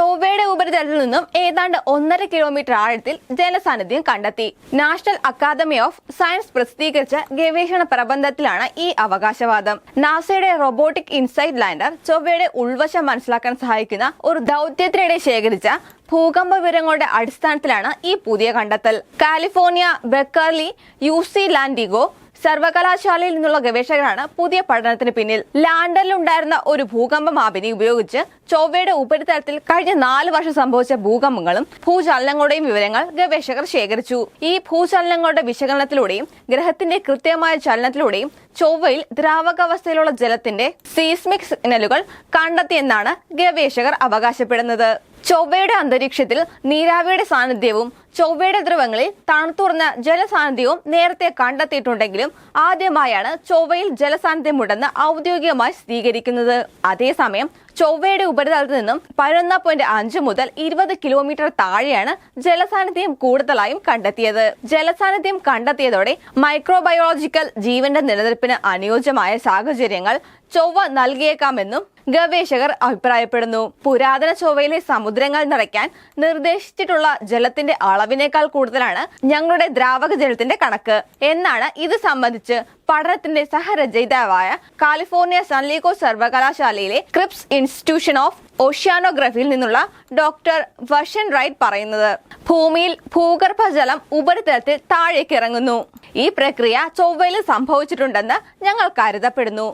ചൊവ്വയുടെ ഉപരിതലത്തിൽ നിന്നും ഏതാണ്ട് ഒന്നര കിലോമീറ്റർ ആഴത്തിൽ ജലസാന്നിധ്യം കണ്ടെത്തി. നാഷണൽ അക്കാദമി ഓഫ് സയൻസ് പ്രസിദ്ധീകരിച്ച ഗവേഷണ പ്രബന്ധത്തിലാണ് ഈ അവകാശവാദം. നാസയുടെ റോബോട്ടിക് ഇൻസൈറ്റ് ലാൻഡർ ചൊവ്വയുടെ ഉൾവശം മനസ്സിലാക്കാൻ സഹായിക്കുന്ന ഒരു ദൗത്യത്തിനിടെ ശേഖരിച്ച ഭൂകമ്പ വിവരങ്ങളുടെ അടിസ്ഥാനത്തിലാണ് ഈ പുതിയ കണ്ടെത്തൽ. കാലിഫോർണിയ ബെക്കർലി യു സി ലാൻഡിഗോ സർവകലാശാലയിൽ നിന്നുള്ള ഗവേഷകരാണ് പുതിയ പഠനത്തിന് പിന്നിൽ. ലാൻഡറിലുണ്ടായിരുന്ന ഒരു ഭൂകമ്പ മാപിനി ഉപയോഗിച്ച് ചൊവ്വയുടെ ഉപരിതലത്തിൽ കഴിഞ്ഞ നാല് വർഷം സംഭവിച്ച ഭൂകമ്പങ്ങളും ഭൂചലനങ്ങളുടെയും വിവരങ്ങൾ ഗവേഷകർ ശേഖരിച്ചു. ഈ ഭൂചലനങ്ങളുടെ വിശകലനത്തിലൂടെയും ഗ്രഹത്തിന്റെ കൃത്യമായ ചലനത്തിലൂടെയും ചൊവ്വയിൽ ദ്രാവകാവസ്ഥയിലുള്ള ജലത്തിന്റെ സീസ്മിക് സിഗ്നലുകൾ കണ്ടെത്തിയെന്നാണ് ഗവേഷകർ അവകാശപ്പെടുന്നത്. ചൊവ്വയുടെ അന്തരീക്ഷത്തിൽ നീരാവിയുടെ സാന്നിധ്യവും ചൊവ്വയുടെ ധ്രുവങ്ങളിൽ തണുത്തുറന്ന ജലസാന്നിധ്യവും നേരത്തെ കണ്ടെത്തിയിട്ടുണ്ടെങ്കിലും ആദ്യമായാണ് ചൊവ്വയിൽ ജലസാന്നിധ്യമുണ്ടെന്ന് ഔദ്യോഗികമായി സ്ഥിരീകരിക്കുന്നത്. അതേസമയം ചൊവ്വയുടെ ഉപരിതലത്തിൽ നിന്നും പതിനൊന്ന് പോയിന്റ് അഞ്ച് മുതൽ ഇരുപത് കിലോമീറ്റർ താഴെയാണ് ജലസാന്നിധ്യം കൂടുതലായും കണ്ടെത്തിയത്. ജലസാന്നിധ്യം കണ്ടെത്തിയതോടെ മൈക്രോബയോളജിക്കൽ ജീവന്റെ നിലനിൽപ്പിന് അനുയോജ്യമായ സാഹചര്യങ്ങൾ ചൊവ്വ നൽകിയേക്കാമെന്നും ഗവേഷകർ അഭിപ്രായപ്പെടുന്നു. പുരാതന ചൊവ്വയിലെ സമുദ്രങ്ങൾ നിറയ്ക്കാൻ നിർദ്ദേശിച്ചിട്ടുള്ള ജലത്തിന്റെ അളവിനേക്കാൾ കൂടുതലാണ് ഞങ്ങളുടെ ദ്രാവക ജലത്തിന്റെ കണക്ക്. എന്നാണ് ഇത് സംബന്ധിച്ച് പഠനത്തിന്റെ സഹരചയിതാവായ കാലിഫോർണിയ സൺലീഗോ സർവകലാശാലയിലെ ക്രിപ്സ് ഇൻസ്റ്റിറ്റ്യൂഷൻ ഓഫ് ഓഷ്യാനോഗ്രഫിയിൽ നിന്നുള്ള ഡോക്ടർ വർഷൻ റൈറ്റ് പറയുന്നത്. ഭൂമിയിൽ ഭൂഗർഭജലം ഉപരിതലത്തിൽ താഴേക്ക് ഇറങ്ങുന്നു. ഈ പ്രക്രിയ ചൊവ്വയിൽ സംഭവിച്ചിട്ടുണ്ടെന്ന് ഞങ്ങൾ കരുതപ്പെടുന്നു.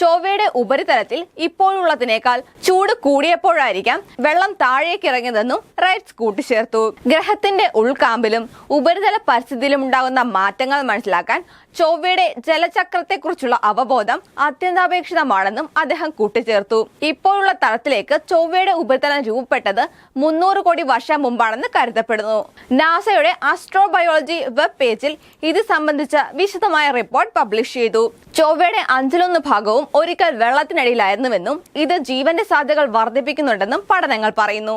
ചൊവ്വയുടെ ഉപരിതലത്തിൽ ഇപ്പോഴുള്ളതിനേക്കാൾ ചൂട് കൂടിയപ്പോഴായിരിക്കാം വെള്ളം താഴേക്ക് ഇറങ്ങിയതെന്നും റൈറ്റ്സ് കൂട്ടിച്ചേർത്തു. ഗ്രഹത്തിന്റെ ഉൾക്കാമ്പിലും ഉപരിതല പരിസ്ഥിതിയിലും ഉണ്ടാകുന്ന മാറ്റങ്ങൾ മനസ്സിലാക്കാൻ ചൊവ്വയുടെ ജലചക്രത്തെക്കുറിച്ചുള്ള അവബോധം അത്യന്താപേക്ഷിതമാണെന്നും അദ്ദേഹം കൂട്ടിച്ചേർത്തു. ഇപ്പോഴുള്ള തലത്തിലേക്ക് ചൊവ്വയുടെ ഉപരിതലം രൂപപ്പെട്ടത് മുന്നൂറ് കോടി വർഷം മുമ്പാണെന്ന് കരുതപ്പെടുന്നു. നാസയുടെ ആസ്ട്രോബയോളജി വെബ് പേജിൽ ഇത് സംബന്ധിച്ച വിശദമായ റിപ്പോർട്ട് പബ്ലിഷ് ചെയ്തു. ചൊവ്വയുടെ അഞ്ചിലൊന്ന് ഭാഗവും ഒരിക്കൽ വെള്ളത്തിനടിയിലായിരുന്നുവെന്നും ഇത് ജീവന്റെ സാധ്യതകൾ വർദ്ധിപ്പിക്കുന്നുണ്ടെന്നും പഠനങ്ങൾ പറയുന്നു